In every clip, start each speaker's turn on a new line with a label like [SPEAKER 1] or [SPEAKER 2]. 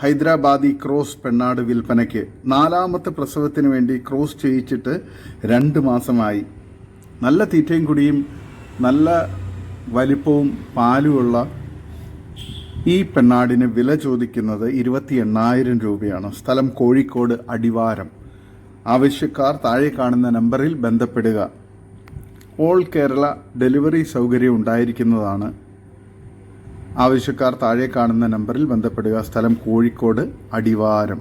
[SPEAKER 1] Hyderabadi cross പെണ്ണാട് വിൽപ്പനയ്ക്ക് നാലാമത്തെ പ്രസവത്തിന് വേണ്ടി ക്രോസ് ചെയ്യിച്ചിട്ട് രണ്ട് മാസമായി. നല്ല തീറ്റയും കുടിയും നല്ല വലിപ്പവും പാലുമുള്ള ഈ പെണ്ണാടിന് വില ചോദിക്കുന്നത് ഇരുപത്തി എണ്ണായിരം രൂപയാണ്. സ്ഥലം കോഴിക്കോട് അടിവാരം. ആവശ്യക്കാർ താഴെ കാണുന്ന നമ്പറിൽ ബന്ധപ്പെടുക. ഓൾ കേരള ഡെലിവറി സൗകര്യം ഉണ്ടായിരിക്കുന്നതാണ് ആവശ്യക്കാർ താഴെ കാണുന്ന നമ്പറിൽ ബന്ധപ്പെടുക. സ്ഥലം കോഴിക്കോട് അടിവാരം.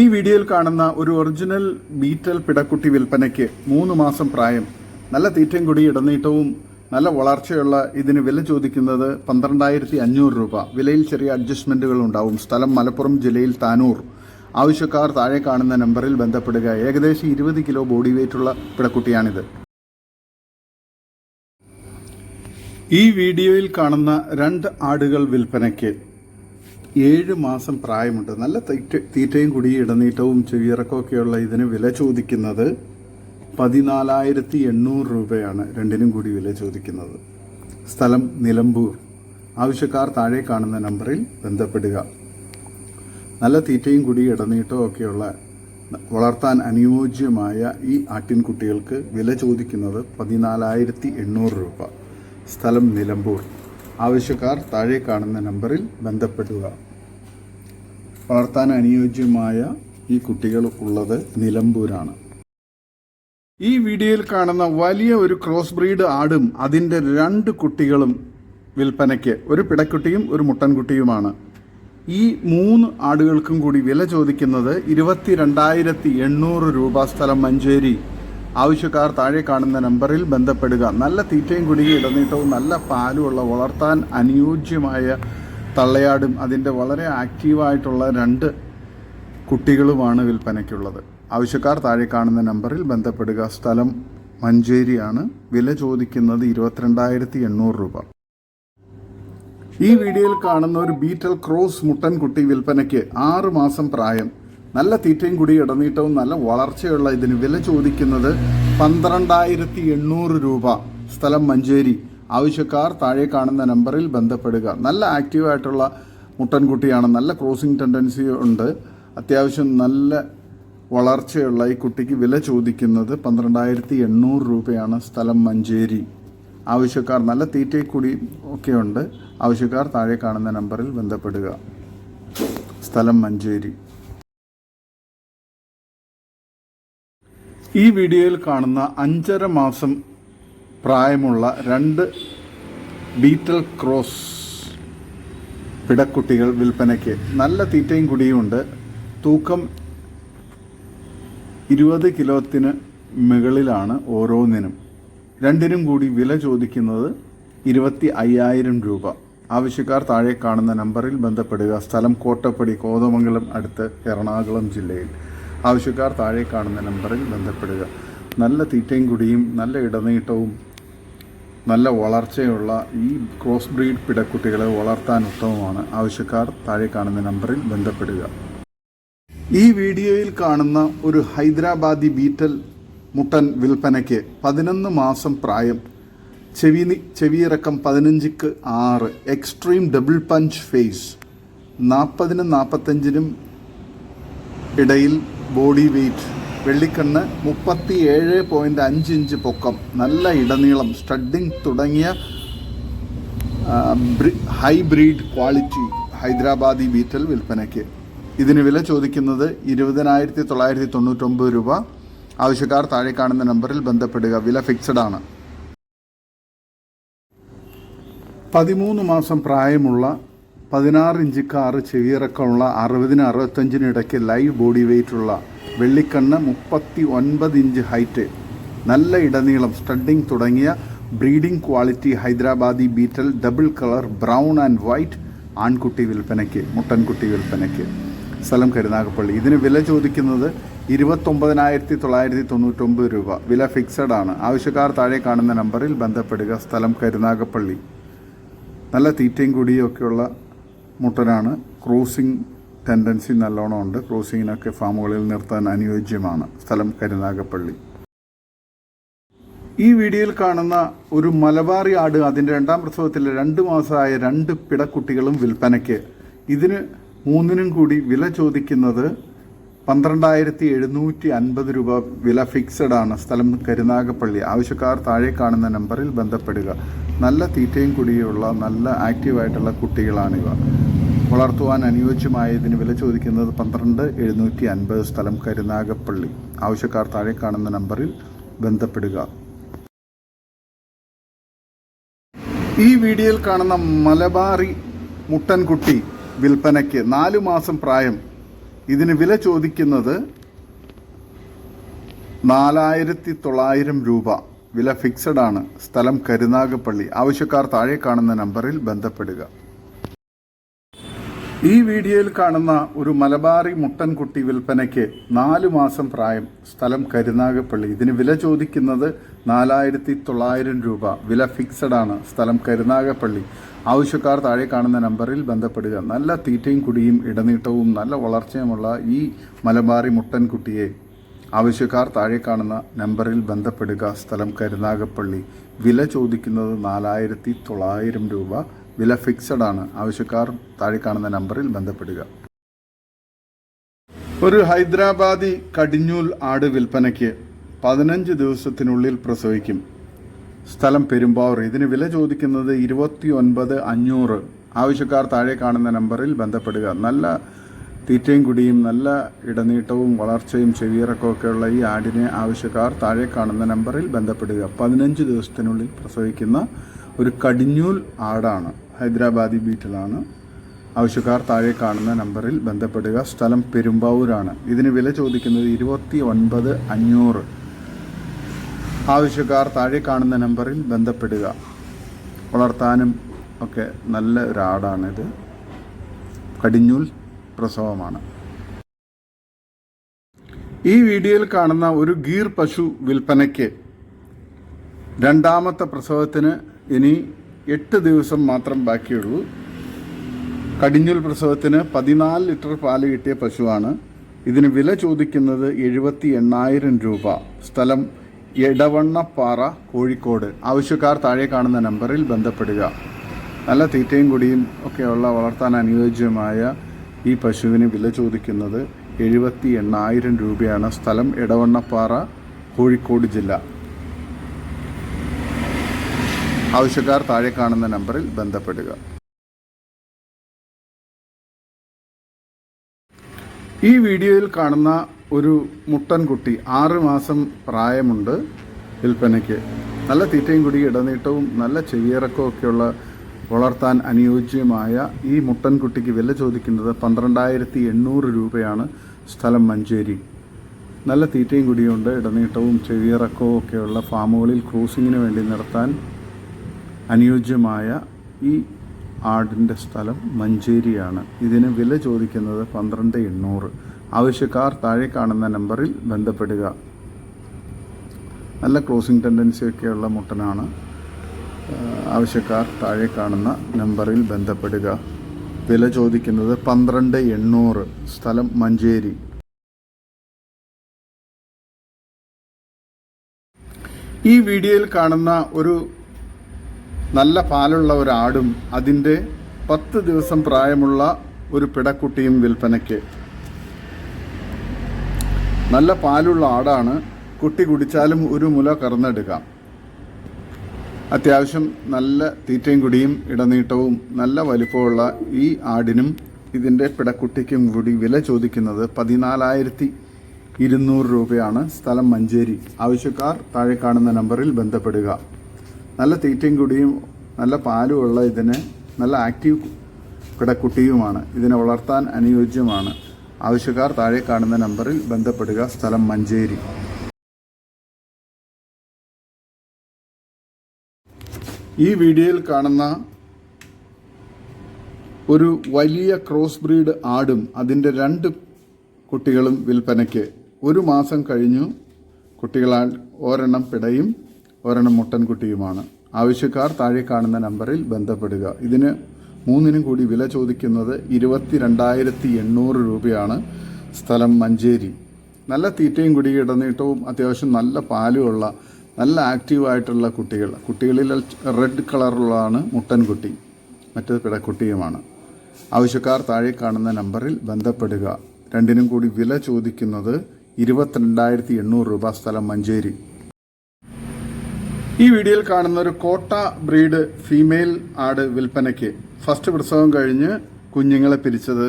[SPEAKER 1] ഈ വീഡിയോയിൽ കാണുന്ന ഒരു ഒറിജിനൽ ബീറ്റൽ പിടക്കുട്ടി വിൽപ്പനയ്ക്ക് മൂന്ന് മാസം പ്രായം. നല്ല തീറ്റയും കൂടി ഇടനീട്ടവും നല്ല വളർച്ചയുള്ള ഇതിന് വില ചോദിക്കുന്നത് പന്ത്രണ്ടായിരത്തി അഞ്ഞൂറ് രൂപ. വിലയിൽ ചെറിയ അഡ്ജസ്റ്റ്മെന്റുകൾ ഉണ്ടാവും. സ്ഥലം മലപ്പുറം ജില്ലയിൽ താനൂർ. ആവശ്യക്കാർ താഴെ കാണുന്ന നമ്പറിൽ ബന്ധപ്പെടുക. ഏകദേശം ഇരുപത് കിലോ ബോഡി വെയിറ്റുള്ള പിടക്കുട്ടിയാണിത്. ഈ വീഡിയോയിൽ കാണുന്ന രണ്ട് ആടുകൾ വിൽപ്പനയ്ക്ക് ഏഴ് മാസം പ്രായമുണ്ട്. നല്ല തീറ്റ തീറ്റയും കുടി ഇടനീട്ടവും ചെവിയിറക്കമൊക്കെയുള്ള ഇതിന് വില ചോദിക്കുന്നത് പതിനാലായിരത്തി എണ്ണൂറ് രൂപയാണ്. രണ്ടിനും കൂടി വില ചോദിക്കുന്നത്. സ്ഥലം നിലമ്പൂർ. ആവശ്യക്കാർ താഴെ കാണുന്ന നമ്പറിൽ ബന്ധപ്പെടുക. നല്ല തീറ്റയും കുടി ഇടനീട്ടവും ഒക്കെയുള്ള വളർത്താൻ അനുയോജ്യമായ ഈ ആട്ടിൻകുട്ടികൾക്ക് വില ചോദിക്കുന്നത് പതിനാലായിരത്തി എണ്ണൂറ് രൂപ. സ്ഥലം നിലമ്പൂർ. ആവശ്യക്കാർ താഴെ കാണുന്ന നമ്പറിൽ ബന്ധപ്പെടുക. വളർത്താൻ അനുയോജ്യമായ ഈ കുട്ടികൾ ഉള്ളത് നിലമ്പൂരാണ്. ഈ വീഡിയോയിൽ കാണുന്ന വലിയ ഒരു ക്രോസ് ബ്രീഡ് ആടും അതിന്റെ രണ്ട് കുട്ടികളും വിൽപ്പനയ്ക്ക് ഒരു പിടക്കുട്ടിയും ഒരു മുട്ടൻകുട്ടിയുമാണ്. ഈ മൂന്ന് ആടുകൾക്കും കൂടി വില ചോദിക്കുന്നത് ഇരുപത്തി രണ്ടായിരത്തി എണ്ണൂറ് രൂപ സ്ഥലം മഞ്ചേരി ആവശ്യക്കാർ താഴെ കാണുന്ന നമ്പറിൽ ബന്ധപ്പെടുക. നല്ല തീറ്റയും കുടിയും ഇടനീട്ടവും നല്ല പാലുമുള്ള വളർത്താൻ അനുയോജ്യമായ തള്ളയാടും അതിന്റെ വളരെ ആക്റ്റീവായിട്ടുള്ള രണ്ട് കുട്ടികളുമാണ് വിൽപ്പനയ്ക്കുള്ളത്. ആവശ്യക്കാർ താഴെ കാണുന്ന നമ്പറിൽ ബന്ധപ്പെടുക. സ്ഥലം മഞ്ചേരിയാണ്. വില ചോദിക്കുന്നത് ഇരുപത്തിരണ്ടായിരത്തി എണ്ണൂറ് രൂപ. ഈ വീഡിയോയിൽ കാണുന്ന ഒരു ബീറ്റൽ ക്രോസ് മുട്ടൻകുട്ടി വിൽപ്പനയ്ക്ക് ആറ് മാസം പ്രായം. നല്ല തീറ്റയും കൂടി ഇടനീട്ടവും നല്ല വളർച്ചയുള്ള ഇതിന് വില ചോദിക്കുന്നത് പന്ത്രണ്ടായിരത്തി എണ്ണൂറ് രൂപ. സ്ഥലം മഞ്ചേരി. ആവശ്യക്കാർ താഴെ കാണുന്ന നമ്പറിൽ ബന്ധപ്പെടുക. നല്ല ആക്റ്റീവായിട്ടുള്ള മുട്ടൻകുട്ടിയാണ് നല്ല ക്രോസിംഗ് ടെൻഡൻസി ഉണ്ട്. അത്യാവശ്യം നല്ല വളർച്ചയുള്ള ഈ കുട്ടിക്ക് വില ചോദിക്കുന്നത് പന്ത്രണ്ടായിരത്തി എണ്ണൂറ് രൂപയാണ് സ്ഥലം മഞ്ചേരി. ആവശ്യക്കാർ നല്ല തീറ്റയിൽ കൂടി ഒക്കെയുണ്ട് ആവശ്യക്കാർ താഴെ കാണുന്ന നമ്പറിൽ ബന്ധപ്പെടുക. സ്ഥലം മഞ്ചേരി. ഈ വീഡിയോയിൽ കാണുന്ന അഞ്ചര മാസം പ്രായമുള്ള രണ്ട് ബീറ്റൽ ക്രോസ് പിടക്കുട്ടികൾ വിൽപ്പനയ്ക്ക് നല്ല തീറ്റയും കുടിയുമുണ്ട് തൂക്കം ഇരുപത് കിലോത്തിന് മുകളിലാണ് ഓരോന്നിനും. രണ്ടിനും കൂടി വില ചോദിക്കുന്നത് ഇരുപത്തി അയ്യായിരം രൂപ. ആവശ്യക്കാർ താഴെ കാണുന്ന നമ്പറിൽ ബന്ധപ്പെടുക. സ്ഥലം കോട്ടപ്പടി കോതമംഗലം അടുത്ത് എറണാകുളം ജില്ലയിൽ. ആവശ്യക്കാർ താഴെ കാണുന്ന നമ്പറിൽ ബന്ധപ്പെടുക. നല്ല തീറ്റയും കുടിയും നല്ല ഇടനീട്ടവും നല്ല വളർച്ചയുള്ള ഈ ക്രോസ് ബ്രീഡ് പിടക്കുട്ടികളെ വളർത്താൻ ഉത്തമമാണ്. ആവശ്യക്കാർ താഴെ കാണുന്ന നമ്പറിൽ ബന്ധപ്പെടുക. ഈ വീഡിയോയിൽ കാണുന്ന ഒരു ഹൈദരാബാദി ബീറ്റൽ മുട്ടൻ വിൽപ്പനയ്ക്ക് പതിനൊന്ന് മാസം പ്രായം ചെവി ചെവിയിറക്കം പതിനഞ്ചിക്ക് ആറ് എക്സ്ട്രീം ഡബിൾ പഞ്ച് ഫേസ് നാൽപ്പതിനും നാൽപ്പത്തഞ്ചിനും ഇടയിൽ ബോഡി വെയ്റ്റ്. വെള്ളിക്കണ്ണ് മുപ്പത്തി ഏഴ് പോയിന്റ് അഞ്ച് ഇഞ്ച് പൊക്കം. നല്ല ഇടനീളം. സ്റ്റഡിങ് തുടങ്ങിയ ഹൈബ്രിഡ് ക്വാളിറ്റി ഹൈദരാബാദി ബീറ്റൽ വിൽപ്പനയ്ക്ക്. ഇതിന് വില ചോദിക്കുന്നത് ഇരുപതിനായിരത്തി തൊള്ളായിരത്തി തൊണ്ണൂറ്റൊമ്പത് രൂപ. ആവശ്യക്കാർ താഴെ കാണുന്ന നമ്പറിൽ ബന്ധപ്പെടുക. വില ഫിക്സഡ് ആണ്. പതിമൂന്ന് മാസം പ്രായമുള്ള പതിനാറ് ഇഞ്ച് കാറ് ചെവിയിറക്കമുള്ള അറുപതിന് അറുപത്തഞ്ചിന് ഇടയ്ക്ക് ലൈവ് ബോഡി വെയ്റ്റുള്ള വെള്ളിക്കണ്ണ് മുപ്പത്തി ഒൻപത് ഇഞ്ച് ഹൈറ്റ്. നല്ല ഇടനീളം സ്റ്റഡിങ് തുടങ്ങിയ breeding quality Hyderabadi Beetal double colour brown and white ആൺകുട്ടി വിൽപ്പനയ്ക്ക് മുട്ടൻകുട്ടി വിൽപ്പനയ്ക്ക്. സ്ഥലം കരുനാഗപ്പള്ളി. ഇതിന് വില ചോദിക്കുന്നത് ഇരുപത്തൊമ്പതിനായിരത്തി തൊള്ളായിരത്തി തൊണ്ണൂറ്റൊമ്പത് രൂപ. വില ഫിക്സഡ് ആണ്. ആവശ്യക്കാർ താഴെ കാണുന്ന നമ്പറിൽ ബന്ധപ്പെടുക. സ്ഥലം കരുനാഗപ്പള്ളി. നല്ല തീറ്റയും കുടിയും ഒക്കെയുള്ള മുട്ടനാണ്. ക്രൂസിംഗ് ടെൻഡൻസി നല്ലോണം ഉണ്ട്. ക്രൂസിങ്ങിനൊക്കെ ഫാമുകളിൽ നിർത്താൻ അനുയോജ്യമാണ്. സ്ഥലം കരുനാഗപ്പള്ളി. ഈ വീഡിയോയിൽ കാണുന്ന ഒരു മലബാറി ആട് അതിന്റെ രണ്ടാം പ്രസവത്തിലെ രണ്ട് മാസമായ രണ്ട് പിടക്കുട്ടികളും വിൽപ്പനയ്ക്ക്. ഇതിന് മൂന്നിനും കൂടി വില ചോദിക്കുന്നത് പന്ത്രണ്ടായിരത്തി എഴുന്നൂറ്റി അൻപത് രൂപ വില ഫിക്സഡ് ആണ്. സ്ഥലം കരുനാഗപ്പള്ളി. ആവശ്യക്കാർ താഴെ കാണുന്ന നമ്പറിൽ ബന്ധപ്പെടുക. നല്ല തീറ്റയും കൂടിയുള്ള നല്ല ആക്റ്റീവായിട്ടുള്ള കുട്ടികളാണിവ. വളർത്തുവാൻ അനുയോജ്യമായതിന് വില ചോദിക്കുന്നത് പന്ത്രണ്ട് എഴുന്നൂറ്റി അൻപത് സ്ഥലം കരുനാഗപ്പള്ളി. ആവശ്യക്കാർ താഴെ കാണുന്ന നമ്പറിൽ ബന്ധപ്പെടുക. ഈ വീഡിയോയിൽ കാണുന്ന മലബാറി മുട്ടൻകുട്ടി വിൽപ്പനയ്ക്ക് നാലു മാസം പ്രായം. ഇതിന് വില ചോദിക്കുന്നത് നാലായിരത്തി തൊള്ളായിരം രൂപ. വില ഫിക്സഡ് ആണ് സ്ഥലം കരുനാഗപ്പള്ളി. ആവശ്യക്കാർ താഴെ കാണുന്ന നമ്പറിൽ ബന്ധപ്പെടുക. ഈ വീഡിയോയിൽ കാണുന്ന ഒരു മലബാറി മുട്ടൻകുട്ടി വിൽപ്പനയ്ക്ക് നാലു മാസം പ്രായം സ്ഥലം കരുനാഗപ്പള്ളി. ഇതിന് വില ചോദിക്കുന്നത് നാലായിരത്തി തൊള്ളായിരം രൂപ. വില ഫിക്സഡ് ആണ് സ്ഥലം കരുനാഗപ്പള്ളി. ആവശ്യക്കാർ താഴെ കാണുന്ന നമ്പറിൽ ബന്ധപ്പെടുക. നല്ല തീറ്റയും കുടിയും ഇടനീട്ടവും നല്ല വളർച്ചയുമുള്ള ഈ മലബാറി മുട്ടൻകുട്ടിയെ ആവശ്യക്കാർ താഴെ കാണുന്ന നമ്പറിൽ ബന്ധപ്പെടുക. സ്ഥലം കരുനാഗപ്പള്ളി. വില ചോദിക്കുന്നത് നാലായിരത്തി തൊള്ളായിരം രൂപ. വില ഫിക്സഡ് ആണ്. ആവശ്യക്കാർ താഴെ കാണുന്ന നമ്പറിൽ ബന്ധപ്പെടുക. ഒരു ഹൈദരാബാദി കടിഞ്ഞൂൽ ആട് വിൽപ്പനയ്ക്ക് പതിനഞ്ച് ദിവസത്തിനുള്ളിൽ പ്രസവിക്കും. സ്ഥലം പെരുമ്പാവൂർ. ഇതിന് വില ചോദിക്കുന്നത് ഇരുപത്തി ഒൻപത് അഞ്ഞൂറ്. ആവശ്യക്കാർ താഴെ കാണുന്ന നമ്പറിൽ ബന്ധപ്പെടുക. നല്ല തീറ്റയും കുടിയും നല്ല ഇടനീട്ടവും വളർച്ചയും ചെവിയിറക്കമൊക്കെയുള്ള ഈ ആടിനെ ആവശ്യക്കാർ താഴെ കാണുന്ന നമ്പറിൽ ബന്ധപ്പെടുക. പതിനഞ്ച് ദിവസത്തിനുള്ളിൽ പ്രസവിക്കുന്ന ഒരു കടിഞ്ഞൂൽ ആടാണ്. ഹൈദരാബാദി ബീറ്റിലാണ് ആവശ്യക്കാർ താഴെ കാണുന്ന നമ്പറിൽ ബന്ധപ്പെടുക. സ്ഥലം പെരുമ്പാവൂരാണ്. ഇതിന് വില ചോദിക്കുന്നത് ഇരുപത്തി ഒൻപത് അഞ്ഞൂറ്. ആവശ്യക്കാർ താഴെ കാണുന്ന നമ്പറിൽ ബന്ധപ്പെടുക. വളർത്താനും ഒക്കെ നല്ല ഒരു ആടാണിത് കടിഞ്ഞൂൽ പ്രസവമാണ്. ഈ വീഡിയോയിൽ കാണുന്ന ഒരു ഗീർ പശു വിൽപ്പനയ്ക്ക് രണ്ടാമത്തെ പ്രസവത്തിന് ഇനി എട്ട് ദിവസം മാത്രം ബാക്കിയുള്ളൂ. കടിഞ്ഞുൽ പ്രസവത്തിന് പതിനാല് ലിറ്റർ പാൽ കിട്ടിയ പശുവാണ്. ഇതിന് വില ചോദിക്കുന്നത് എഴുപത്തി എണ്ണായിരം രൂപ. സ്ഥലം എടവണ്ണപ്പാറ കോഴിക്കോട്. ആവശ്യക്കാർ താഴെ കാണുന്ന നമ്പറിൽ ബന്ധപ്പെടുക. നല്ല തീറ്റയും കുടിയും ഒക്കെയുള്ള വളർത്താൻ അനുയോജ്യമായ ഈ പശുവിന് വില ചോദിക്കുന്നത് എഴുപത്തി എണ്ണായിരം രൂപയാണ്. സ്ഥലം എടവണ്ണപ്പാറ കോഴിക്കോട് ജില്ല. ആവശ്യക്കാർ താഴെ കാണുന്ന നമ്പറിൽ ബന്ധപ്പെടുക. ഈ വീഡിയോയിൽ കാണുന്ന ഒരു മുട്ടൻകുട്ടി ആറ് മാസം പ്രായമുണ്ട് വിൽപ്പനയ്ക്ക്. നല്ല തീറ്റയും കുടി ഇടനീട്ടവും നല്ല ചെവിയിറക്കവും ഒക്കെയുള്ള വളർത്താൻ അനുയോജ്യമായ ഈ മുട്ടൻകുട്ടിക്ക് വില ചോദിക്കുന്നത് പന്ത്രണ്ടായിരത്തി എണ്ണൂറ് രൂപയാണ് സ്ഥലം മഞ്ചേരി. നല്ല തീറ്റയും കുടിയുണ്ട് ഇടനീട്ടവും ചെവിയിറക്കവും ഒക്കെയുള്ള ഫാമുകളിൽ ക്രൂസിങ്ങിന് വേണ്ടി നിർത്താൻ അനുയോജ്യമായ ഈ ആടിന്റെ സ്ഥലം മഞ്ചേരിയാണ്. ഇതിന് വില ചോദിക്കുന്നത് പന്ത്രണ്ട് എണ്ണൂറ്. ആവശ്യക്കാർ താഴെ കാണുന്ന നമ്പറിൽ ബന്ധപ്പെടുക. നല്ല ക്ലോസിംഗ് ടെൻഡൻസി ഒക്കെയുള്ള മുട്ടനാണ് ആവശ്യക്കാർ താഴെ കാണുന്ന നമ്പറിൽ ബന്ധപ്പെടുക. വില ചോദിക്കുന്നത് പന്ത്രണ്ട് എണ്ണൂറ്. സ്ഥലം മഞ്ചേരി. ഈ വീഡിയോയിൽ കാണുന്ന ഒരു നല്ല പാലുള്ള ഒരു ആടും അതിന്റെ പത്ത് ദിവസം പ്രായമുള്ള ഒരു പിടക്കുട്ടിയും വിൽപ്പനയ്ക്ക്. നല്ല പാലുള്ള ആടാണ്. കുട്ടി കുടിച്ചാലും ഒരു മുല കറന്നെടുക്കാം. അത്യാവശ്യം നല്ല തീറ്റയും കുടിയും ഇടനീട്ടവും നല്ല വലിപ്പമുള്ള ഈ ആടിനും ഇതിന്റെ പിടക്കുട്ടിക്കും കൂടി വില ചോദിക്കുന്നത് പതിനാലായിരത്തി ഇരുന്നൂറ് രൂപയാണ്. സ്ഥലം മഞ്ചേരി. ആവശ്യക്കാർ താഴെ കാണുന്ന നമ്പറിൽ ബന്ധപ്പെടുക. നല്ല തീറ്റയും കുടിയും നല്ല പാലുമുള്ള ഇതിന് നല്ല ആക്റ്റീവ് കിടക്കുട്ടിയുമാണ് ഇതിനെ വളർത്താൻ അനുയോജ്യമാണ്. ആവശ്യക്കാർ താഴെ കാണുന്ന നമ്പറിൽ ബന്ധപ്പെടുക. സ്ഥലം മഞ്ചേരി. ഈ വീഡിയോയിൽ കാണുന്ന ഒരു വലിയ ക്രോസ് ബ്രീഡ് ആടും അതിന്റെ രണ്ട് കുട്ടികളും വിൽപ്പനയ്ക്ക്. ഒരു മാസം കഴിഞ്ഞു കുട്ടികളാൽ ഒരെണ്ണം പിടയും. ഒരെണ്ണം മുട്ടൻകുട്ടിയുമാണ്. ആവശ്യക്കാർ താഴെ കാണുന്ന നമ്പറിൽ ബന്ധപ്പെടുക. ഇതിന് മൂന്നിനും കൂടി വില ചോദിക്കുന്നത് ഇരുപത്തി രണ്ടായിരത്തി എണ്ണൂറ് രൂപയാണ്. സ്ഥലം മഞ്ചേരി. നല്ല തീറ്റയും കുടി ഇടനീട്ടവും അത്യാവശ്യം നല്ല പാലുമുള്ള നല്ല ആക്റ്റീവായിട്ടുള്ള കുട്ടികൾ. കുട്ടികളിൽ റെഡ് കളറുള്ളതാണ് മുട്ടൻകുട്ടി. മറ്റേത് പിടക്കുട്ടിയുമാണ്. ആവശ്യക്കാർ താഴെ കാണുന്ന നമ്പറിൽ ബന്ധപ്പെടുക. രണ്ടിനും കൂടി വില ചോദിക്കുന്നത് ഇരുപത്തിരണ്ടായിരത്തി എണ്ണൂറ് രൂപ സ്ഥലം മഞ്ചേരി. ഈ വീഡിയോയിൽ കാണുന്ന ഒരു കോട്ട ബ്രീഡ് ഫീമെയിൽ ആട് വിൽപ്പനയ്ക്ക് ഫസ്റ്റ് പ്രസവം കഴിഞ്ഞ് കുഞ്ഞുങ്ങളെ പിരിച്ചത്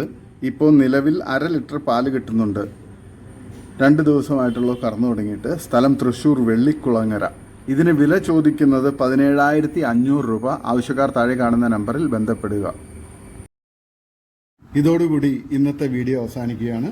[SPEAKER 1] ഇപ്പോൾ നിലവിൽ അര ലിറ്റർ പാൽ കിട്ടുന്നുണ്ട്. രണ്ട് ദിവസമായിട്ടുള്ള കറന്നു തുടങ്ങിയിട്ട്. സ്ഥലം തൃശ്ശൂർ വെള്ളിക്കുളങ്ങര. ഇതിന് വില ചോദിക്കുന്നത് പതിനേഴായിരത്തി അഞ്ഞൂറ് രൂപ. ആവശ്യക്കാർ താഴെ കാണുന്ന നമ്പറിൽ ബന്ധപ്പെടുക. ഇതോടുകൂടി ഇന്നത്തെ വീഡിയോ അവസാനിക്കുകയാണ്.